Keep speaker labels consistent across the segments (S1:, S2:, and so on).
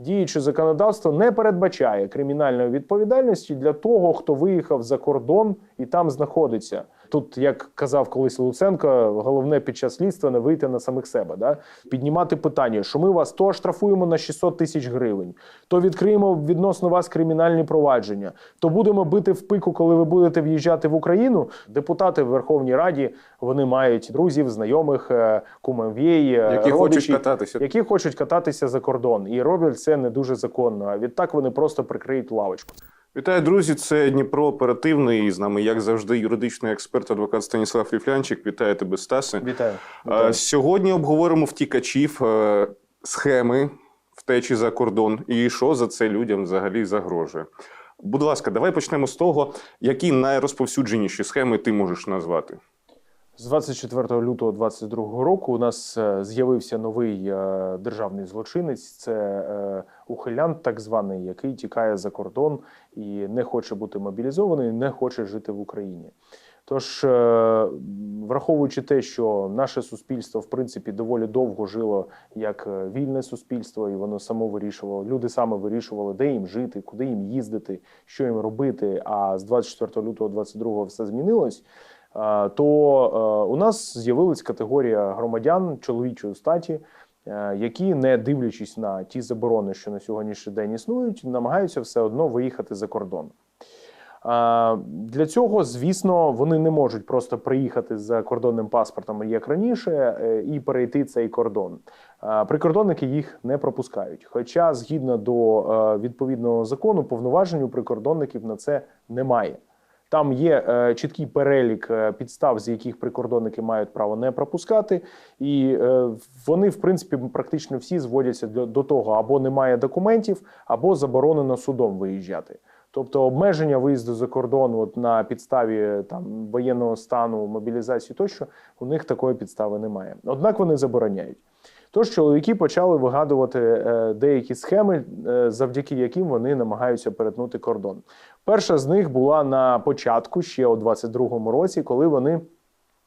S1: Діюче законодавство не передбачає кримінальної відповідальності для того, хто виїхав за кордон і там знаходиться. Тут, як казав колись Луценко, головне під час слідства не вийти на самих себе, да? піднімати питання, що ми вас то штрафуємо на 600 тисяч гривень, то відкриємо відносно вас кримінальні провадження, то будемо бити в пику, коли ви будете в'їжджати в Україну. Депутати в Верховній Раді вони мають друзів, знайомих, е, кумов'єй, е,
S2: Які хочуть кататися.
S1: які хочуть кататися за кордон, і роблять це не дуже законно. А відтак вони просто прикриють лавочку.
S2: Вітаю, друзі. Це Дніпро оперативний. З нами, як завжди, юридичний експерт, адвокат Станіслав Ріфлянчик. Вітаю тебе, Стасе.
S1: Вітаю.
S2: Вітаю. Сьогодні обговоримо втікачів, е, схеми втечі за кордон і що за це людям взагалі загрожує. Будь ласка, давай почнемо з того, які найрозповсюдженіші схеми ти можеш назвати.
S1: З 24 лютого 2022 року у нас е, з'явився новий е, державний злочинець. Це е, ухилянт, так званий, який тікає за кордон і не хоче бути мобілізований, не хоче жити в Україні. Тож, враховуючи те, що наше суспільство в принципі доволі довго жило як вільне суспільство, і воно само вирішувало, люди саме вирішували, де їм жити, куди їм їздити, що їм робити. А з 24 лютого 2022 все змінилось. То е, у нас з'явилась категорія громадян чоловічої статі, е, які, не дивлячись на ті заборони, що на сьогоднішній день існують, намагаються все одно виїхати за кордон. Для цього, звісно, вони не можуть просто приїхати за кордонним паспортом, як раніше, е, і перейти цей кордон. Прикордонники їх не пропускають. Хоча, згідно до відповідного закону, повноважень у прикордонників на це немає. Там є е, чіткий перелік е, підстав, з яких прикордонники мають право не пропускати, і е, вони, в принципі, практично всі зводяться до, до того, або немає документів, або заборонено судом виїжджати. Тобто обмеження виїзду за кордон от, на підставі там воєнного стану, мобілізації тощо, у них такої підстави немає. Однак вони забороняють. Тож чоловіки почали вигадувати е, деякі схеми, е, завдяки яким вони намагаються перетнути кордон. Перша з них була на початку, ще у 22-му році, коли вони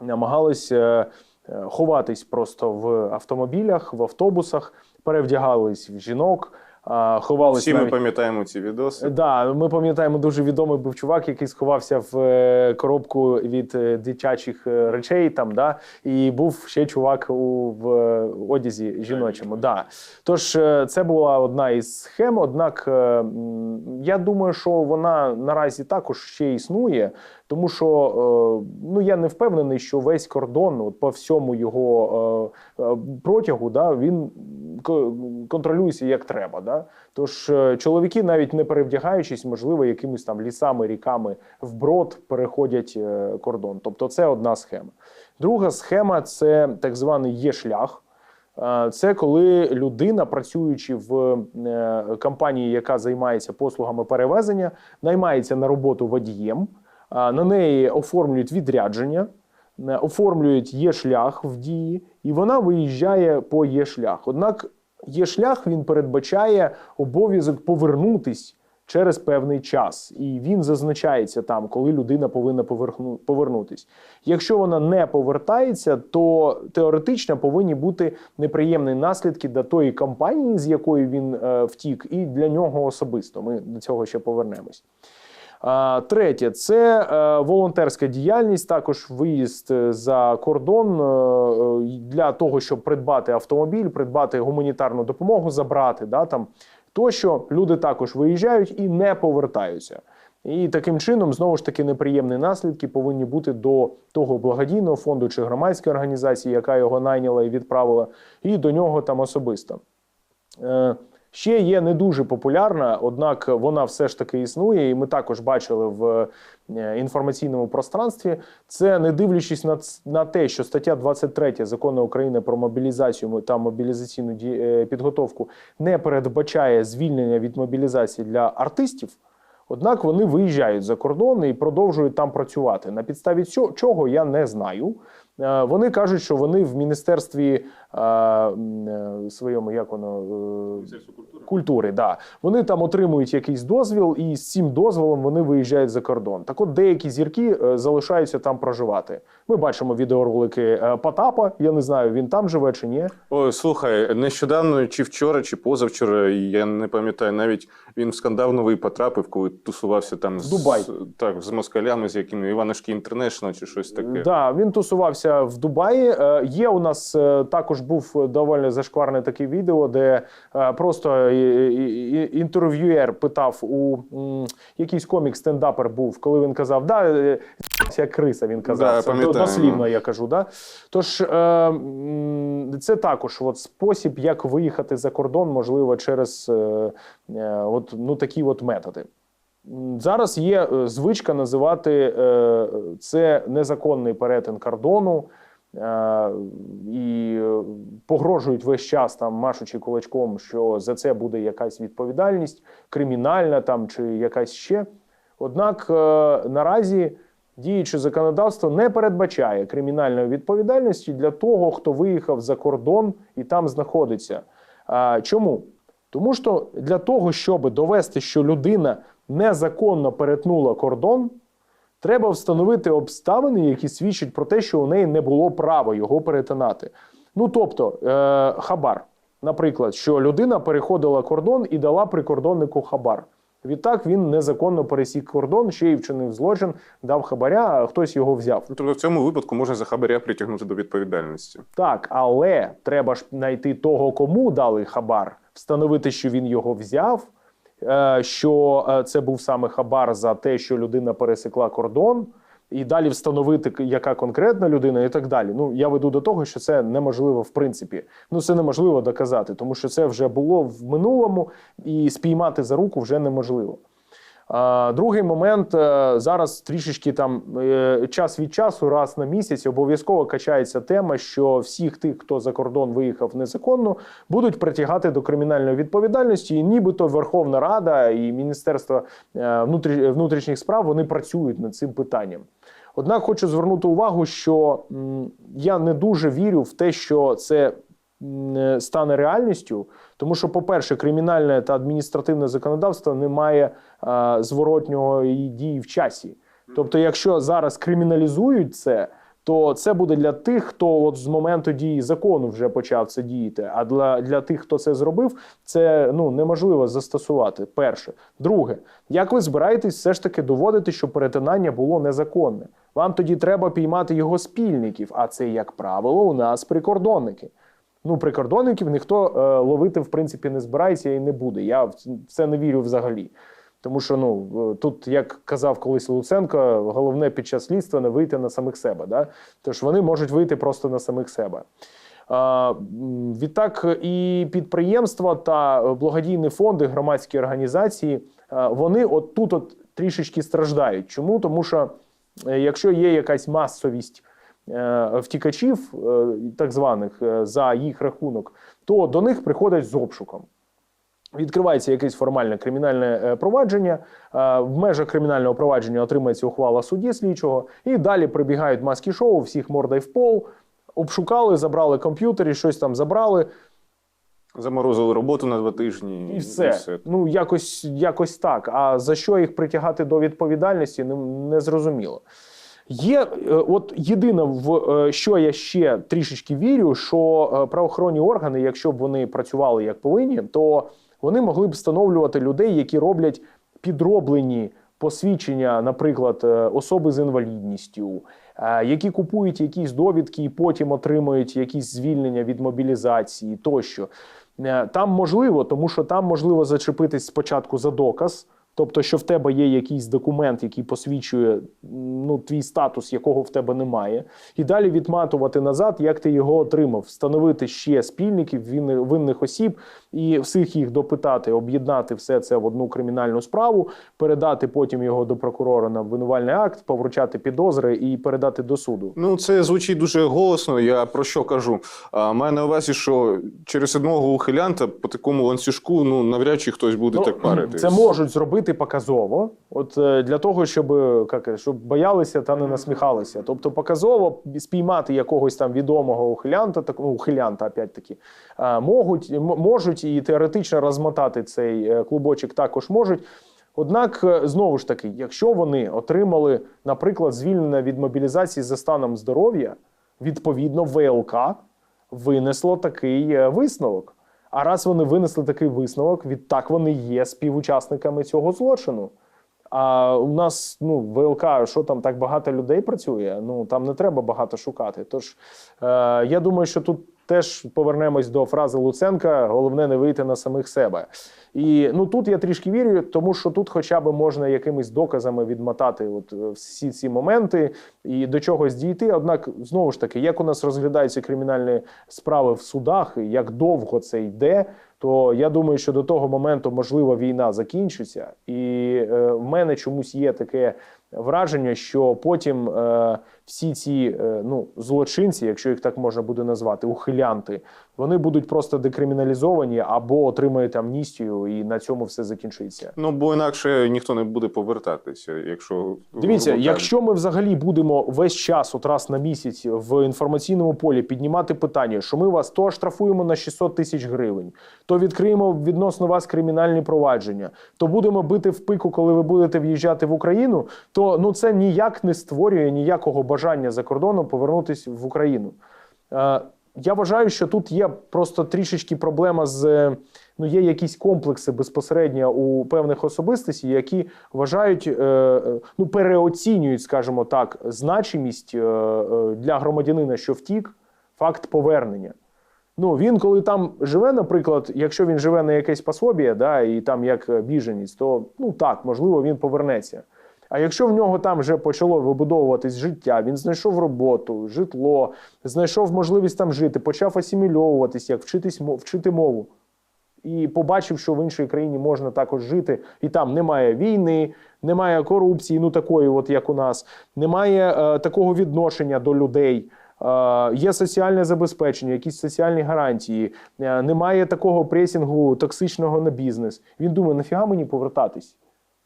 S1: намагалися е, е, ховатись просто в автомобілях, в автобусах, перевдягались в жінок, а, ховались
S2: Всі ми пам'ятаємо ці відоси.
S1: Да, ми пам'ятаємо дуже відомий був чувак, який сховався в е, коробку від е, дитячих е, речей. Там да і був ще чувак у в е, одязі жіночому. Да. Тож е, це була одна із схем. Однак е, я думаю, що вона наразі також ще існує, тому що е, ну я не впевнений, що весь кордон, от по всьому його е, е, протягу, да, він контролюється як треба. Да? Тож е, чоловіки, навіть не перевдягаючись, можливо, якимись там лісами, ріками вброд переходять е, кордон. Тобто, це одна схема. Друга схема це так званий є шлях. Е, Це коли людина, працюючи в компанії, яка займається послугами перевезення, наймається на роботу водієм, на неї оформлюють відрядження, оформлюють є шлях в дії, і вона виїжджає по є шлях. Однак є шлях він передбачає обов'язок повернутись через певний час, і він зазначається там, коли людина повинна повернутись. Якщо вона не повертається, то теоретично повинні бути неприємні наслідки для тої компанії, з якої він е, втік, і для нього особисто. Ми до цього ще повернемось. Третє це е, волонтерська діяльність, також виїзд е, за кордон е, для того, щоб придбати автомобіль, придбати гуманітарну допомогу, забрати да, там тощо. Люди також виїжджають і не повертаються. І таким чином, знову ж таки, неприємні наслідки повинні бути до того благодійного фонду чи громадської організації, яка його найняла і відправила, і до нього там особисто. Ще є не дуже популярна, однак вона все ж таки існує, і ми також бачили в е, інформаційному пространстві. Це не дивлячись на, на те, що стаття 23 закону України про мобілізацію та мобілізаційну е, підготовку не передбачає звільнення від мобілізації для артистів. Однак вони виїжджають за кордон і продовжують там працювати. На підставі цього, я не знаю. Е, Вони кажуть, що вони в міністерстві своєму, як воно е, культури. Да. Вони там отримують якийсь дозвіл, і з цим дозволом вони виїжджають за кордон. Так от деякі зірки е, залишаються там проживати. Ми бачимо відеоролики е, Потапа. Я не знаю, він там живе чи ні.
S2: Ой, слухай, нещодавно, чи вчора, чи позавчора, я не пам'ятаю, навіть він в скандал новий потрапив, коли тусувався там з,
S1: Дубай.
S2: так, з москалями, з якими Іванушки Інтернешнл чи щось таке.
S1: Да, він тусувався в Дубаї. Е, Є у нас е, також був доволі зашкварне таке відео, де е, просто інтерв'юєр питав у якийсь комік стендапер був, коли він казав, да, е, як криса. Він казав
S2: Да,
S1: дослівно. Я кажу, да. Тож е, це також от спосіб, як виїхати за кордон, можливо, через от ну такі от методи. Зараз є звичка називати це незаконний перетин кордону. Е, І е, погрожують весь час там, машучи кулачком, що за це буде якась відповідальність, кримінальна там чи якась ще. Однак е, наразі діюче законодавство не передбачає кримінальної відповідальності для того, хто виїхав за кордон і там знаходиться. Чому? Тому що для того, щоб довести, що людина незаконно перетнула кордон, треба встановити обставини, які свідчать про те, що у неї не було права його перетинати. Ну тобто, е, хабар, наприклад, що людина переходила кордон і дала прикордоннику хабар. Відтак він незаконно пересік кордон, ще й вчинив злочин, дав хабаря, а хтось його взяв.
S2: Ну, Тобто в цьому випадку можна за хабаря притягнути до відповідальності.
S1: Так, але треба ж знайти того, кому дали хабар, встановити, що він його взяв, що е, це був саме хабар за те, що людина пересекла кордон, і далі встановити, яка конкретна людина, і так далі. Ну я веду до того, що це неможливо в принципі. Ну це неможливо доказати, тому що це вже було в минулому, і спіймати за руку вже неможливо. Другий момент е, зараз трішечки там е, час від часу, раз на місяць, обов'язково качається тема, що всіх тих, хто за кордон виїхав незаконно, будуть притягати до кримінальної відповідальності. І нібито Верховна Рада і Міністерство е, внутрішніх справ вони працюють над цим питанням. Однак хочу звернути увагу, що я не дуже вірю в те, що це стане реальністю, тому що, по-перше, кримінальне та адміністративне законодавство не має е, зворотнього дії в часі. Тобто, якщо зараз криміналізують це, то це буде для тих, хто от з моменту дії закону вже почав це діяти. А для, для тих, хто це зробив, це ну неможливо застосувати. Перше, друге, як ви збираєтесь все ж таки доводити, що перетинання було незаконне? Вам тоді треба піймати його спільників, а це, як правило, у нас прикордонники. Ну, прикордонників ніхто е, ловити в принципі не збирається і не буде. Я в це не вірю взагалі. Тому що ну е, тут, як казав колись Луценко, головне під час слідства не вийти на самих себе. Да? Тож вони можуть вийти просто на самих себе. А, Відтак і підприємства та благодійні фонди, громадські організації, е, вони от тут от трішечки страждають. Чому? Тому що е, якщо є якась масовість втікачів, так званих за їх рахунок, то до них приходять з обшуком. Відкривається якесь формальне кримінальне е, провадження. е, В межах кримінального провадження отримається ухвала судді слідчого, і далі прибігають маски шоу, всіх мордай в пол, обшукали, забрали комп'ютери, щось там забрали,
S2: Заморозили роботу на два тижні
S1: і все. Ну якось, якось так. А за що їх притягати до відповідальності, не, не зрозуміло. Є, е, от єдине, в що я ще трішечки вірю, що правоохоронні органи, якщо б вони працювали як повинні, то вони могли б встановлювати людей, які роблять підроблені посвідчення, наприклад, е, особи з інвалідністю, е, які купують якісь довідки і потім отримують якісь звільнення від мобілізації тощо. Е, Там можливо, тому що там можливо зачепитись спочатку за доказ. Тобто, що в тебе є якийсь документ, який посвідчує ну, твій статус, якого в тебе немає, і далі відматувати назад, як ти його отримав, встановити ще спільників, винних осіб і всіх їх допитати, об'єднати все це в одну кримінальну справу, передати потім його до прокурора на обвинувальний акт, повручати підозри і передати до суду.
S2: Ну, це звучить дуже голосно. Я про що кажу? А, маю на увазі, що через одного ухилянта по такому ланцюжку ну навряд чи хтось буде так парити.
S1: Це можуть зробити робити показово, от е, для того, щоб, е, як, е, щоб боялися та не насміхалися. Тобто показово спіймати якогось там відомого ухилянта, так, ну, ухилянта, опять таки, можуть, можуть і теоретично розмотати цей клубочок також можуть. Однак, знову ж таки, якщо вони отримали, наприклад, звільнення від мобілізації за станом здоров'я, відповідно ВЛК винесло такий висновок. А раз вони винесли такий висновок, відтак вони є співучасниками цього злочину. А у нас ну, ВЛК, що там так багато людей працює, ну там не треба багато шукати. Тож е, я думаю, що тут теж повернемось до фрази Луценка: головне не вийти на самих себе. І ну тут я трішки вірю, тому що тут хоча б можна якимись доказами відмотати от е, всі ці моменти і до чогось дійти. Однак, знову ж таки, як у нас розглядаються кримінальні справи в судах, і як довго це йде, то я думаю, що до того моменту можливо війна закінчиться, і е, в мене чомусь є таке враження, що потім е, всі ці е, ну, злочинці, якщо їх так можна буде назвати, ухилянти, вони будуть просто декриміналізовані або отримають амністію, і на цьому все закінчиться.
S2: Ну, бо інакше ніхто не буде повертатися, якщо
S1: Дивіться, якщо ми взагалі будемо весь час, от раз на місяць, в інформаційному полі піднімати питання, що ми вас то штрафуємо на 600 тисяч гривень, то відкриємо відносно вас кримінальні провадження, то будемо бити в пику, коли ви будете в'їжджати в Україну, то ну це ніяк не створює ніякого бажання за кордоном повернутися в Україну. Е, я вважаю, що тут є просто трішечки проблема з ну є якісь комплекси безпосередньо у певних особистостей, які вважають, е, ну переоцінюють, скажімо так, значимість е, для громадянина, що втік, факт повернення. Ну він коли там живе, наприклад, якщо він живе на якесь пособіє, да, і там як біженець, то ну так, можливо, він повернеться. А якщо в нього там вже почало вибудовуватись життя, він знайшов роботу, житло, знайшов можливість там жити, почав асимільовуватись, як вчитись вчити мову. І побачив, що в іншій країні можна також жити, і там немає війни, немає корупції, ну такої, от як у нас, немає е, такого відношення до людей. Е, є соціальне забезпечення, якісь соціальні гарантії, е, немає такого пресінгу токсичного на бізнес. Він думає, нафіга мені повертатись?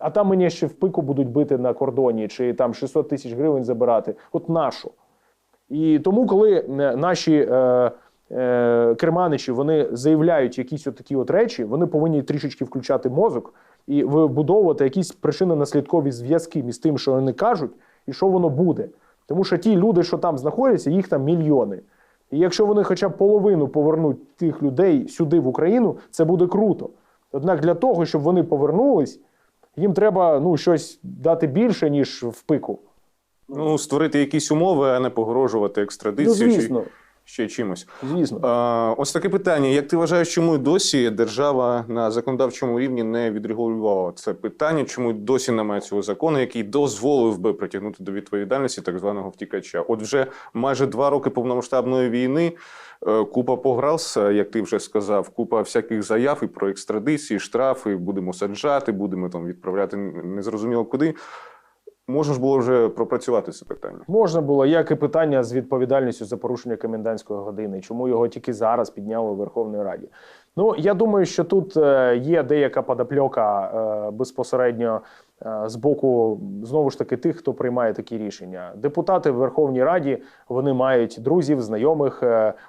S1: А там мені ще в пику будуть бити на кордоні, чи там 600 тисяч гривень забирати. От нашу. І тому, коли е, наші е, е, керманичі вони заявляють якісь от такі от речі, вони повинні трішечки включати мозок і вибудовувати якісь причинно-наслідкові зв'язки між тим, що вони кажуть, і що воно буде. Тому що ті люди, що там знаходяться, їх там мільйони. І якщо вони хоча б половину повернуть тих людей сюди в Україну, це буде круто. Однак для того, щоб вони повернулись, їм треба ну, щось дати більше, ніж в пику.
S2: Ну, створити якісь умови, а не погрожувати
S1: Ну,
S2: екстрадицією
S1: звісно,
S2: чи ще чимось.
S1: звісно.
S2: А, ось таке питання: як ти вважаєш, чому досі держава на законодавчому рівні не відрегулювала це питання? Чому досі немає цього закону, який дозволив би притягнути до відповідальності так званого втікача? От вже майже два роки повномасштабної війни. е, Купа погрався, як ти вже сказав, купа всяких заяв і про екстрадиції, штрафи, будемо саджати, будемо там відправляти незрозуміло куди. Можна ж було вже пропрацювати це питання.
S1: Можна було, як і питання з відповідальністю за порушення комендантської години. Чому його тільки зараз підняли у Верховній Раді? Ну я думаю, що тут е, є деяка подопльока е, безпосередньо е, з боку знову ж таки тих, хто приймає такі рішення. Депутати в Верховній Раді вони мають друзів, знайомих,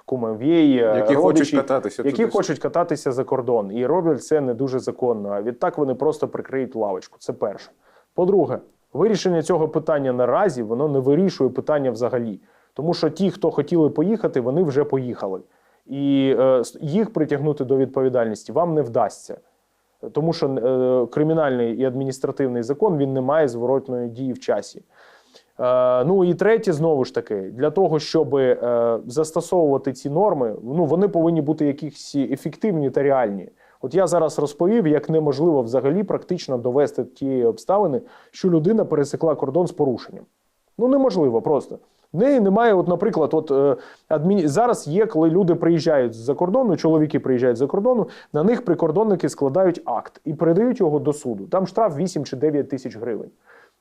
S1: кумовій,
S2: Які хочуть кататися
S1: які
S2: туди.
S1: хочуть кататися за кордон, і роблять це не дуже законно. А відтак вони просто прикриють лавочку. Це перше. По-друге, вирішення цього питання наразі воно не вирішує питання взагалі. Тому що ті, хто хотіли поїхати, вони вже поїхали. І е, їх притягнути до відповідальності вам не вдасться. Тому що е, кримінальний і адміністративний закон він не має зворотної дії в часі. Е, ну і третє, знову ж таки, для того, щоб е, застосовувати ці норми, ну вони повинні бути якісь ефективні та реальні. От я зараз розповів, як неможливо взагалі практично довести тієї обставини, що людина пересекла кордон з порушенням. Ну неможливо просто. В неї немає, от, наприклад, от е, адміні... зараз є, коли люди приїжджають з-за кордону, чоловіки приїжджають з-за кордону, на них прикордонники складають акт і передають його до суду. Там штраф 8 чи 9 тисяч гривень.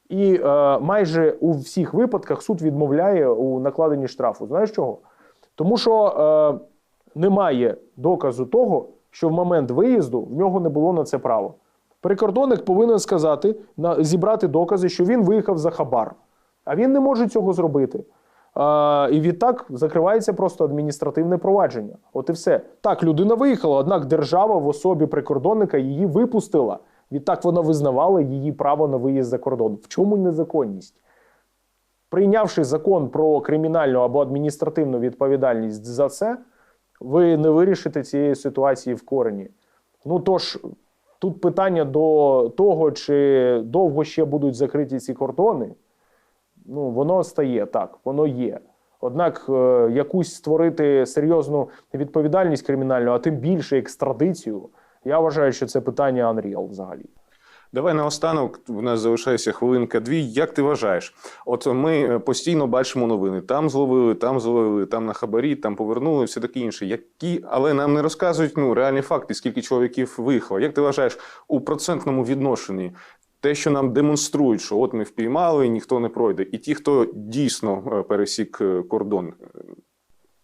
S1: І е, майже у всіх випадках суд відмовляє у накладенні штрафу. Знаєш чого? Тому що е, немає доказу того, що в момент виїзду в нього не було на це право. Прикордонник повинен сказати, зібрати докази, що він виїхав за хабар. А він не може цього зробити. А, і відтак закривається просто адміністративне провадження. От і все. Так, людина виїхала, однак держава в особі прикордонника її випустила. Відтак вона визнавала її право на виїзд за кордон. В чому незаконність? Прийнявши закон про кримінальну або адміністративну відповідальність за це, ви не вирішите цієї ситуації в корені. Ну тож, тут питання до того, чи довго ще будуть закриті ці кордони. Ну, воно стає так, воно є. Однак е, якусь створити серйозну відповідальність кримінальну, а тим більше екстрадицію, я вважаю, що це питання Unreal взагалі.
S2: Давай наостанок, у нас залишається хвилинка-дві. Як ти вважаєш? От ми е, постійно бачимо новини: там зловили, там зловили, там на хабарі, там повернули, все таке інше. Які, але нам не розказують ну, реальні факти, скільки чоловіків виїхало. Як ти вважаєш у процентному відношенні? Те, що нам демонструють, що от ми впіймали, ніхто не пройде, і ті, хто дійсно е, пересік е, кордон,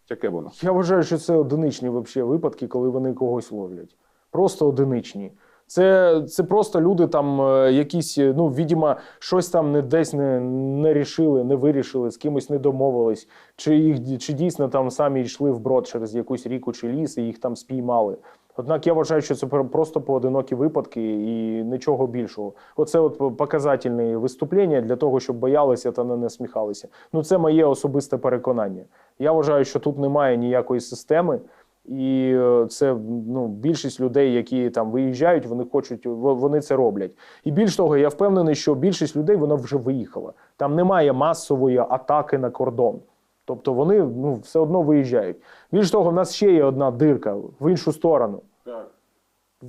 S2: яке воно?
S1: Я вважаю, що це одиничні вообще випадки, коли вони когось ловлять. Просто одиничні. Це, це просто люди там е, якісь, е, ну, відомо, щось там не десь не, не рішили, не вирішили, з кимось не домовились, чи їх чи дійсно там самі йшли вброд через якусь ріку чи ліс і їх там спіймали. Однак я вважаю, що це просто поодинокі випадки і нічого більшого. Оце от показательне виступлення для того, щоб боялися та не насміхалися. Ну, це моє особисте переконання. Я вважаю, що тут немає ніякої системи. І е, це ну, більшість людей, які там виїжджають, вони хочуть, во- вони це роблять. І більш того, я впевнений, що більшість людей вона вже виїхала. Там немає масової атаки на кордон. Тобто вони ну, все одно виїжджають. Більш того, в нас ще є одна дирка в іншу сторону в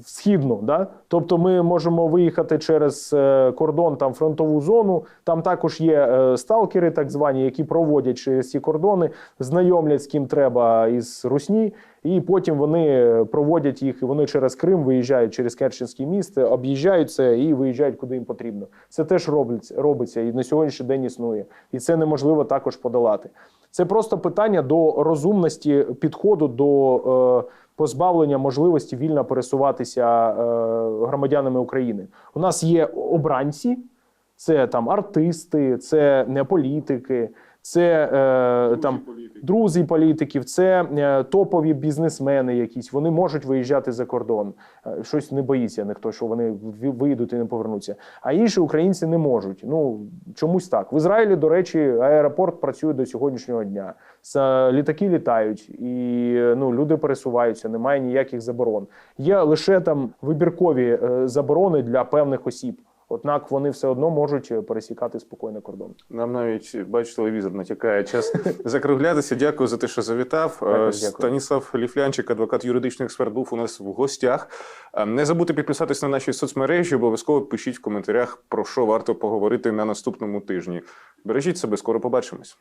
S1: східну. Да? Тобто ми можемо виїхати через е, кордон, там фронтову зону. Там також є е, сталкери, так звані, які проводять через ці кордони, знайомлять з ким треба із Русні, і потім вони проводять їх. і Вони через Крим виїжджають через Керченське місто, об'їжджають це і виїжджають куди їм потрібно. Це теж робиться, робиться і на сьогоднішній день існує. І це неможливо також подолати. Це просто питання до розумності підходу до. Е, позбавлення можливості вільно пересуватися е, громадянами України. У нас є обранці, це там артисти, це не політики, це е, там друзі політиків, це е, топові бізнесмени якісь. Вони можуть виїжджати за кордон. Е, Щось не боїться ніхто, що вони ви- виїдуть і не повернуться. А інші українці не можуть. Ну чомусь так. В Ізраїлі, до речі, аеропорт працює до сьогоднішнього дня. Літаки літають, і е, ну люди пересуваються. Немає ніяких заборон. Є лише там вибіркові е, заборони для певних осіб. Однак вони все одно можуть е, пересікати спокійно кордон.
S2: Нам навіть бач, телевізор натякає час закруглятися. Дякую за те, що завітав. Е,
S1: дякую.
S2: Станіслав Ліфлянчик, адвокат юридичний експерт, був у нас в гостях. Е, Не забудьте підписатись на наші соцмережі. Обов'язково пишіть в коментарях, про що варто поговорити на наступному тижні. Бережіть себе, скоро побачимось.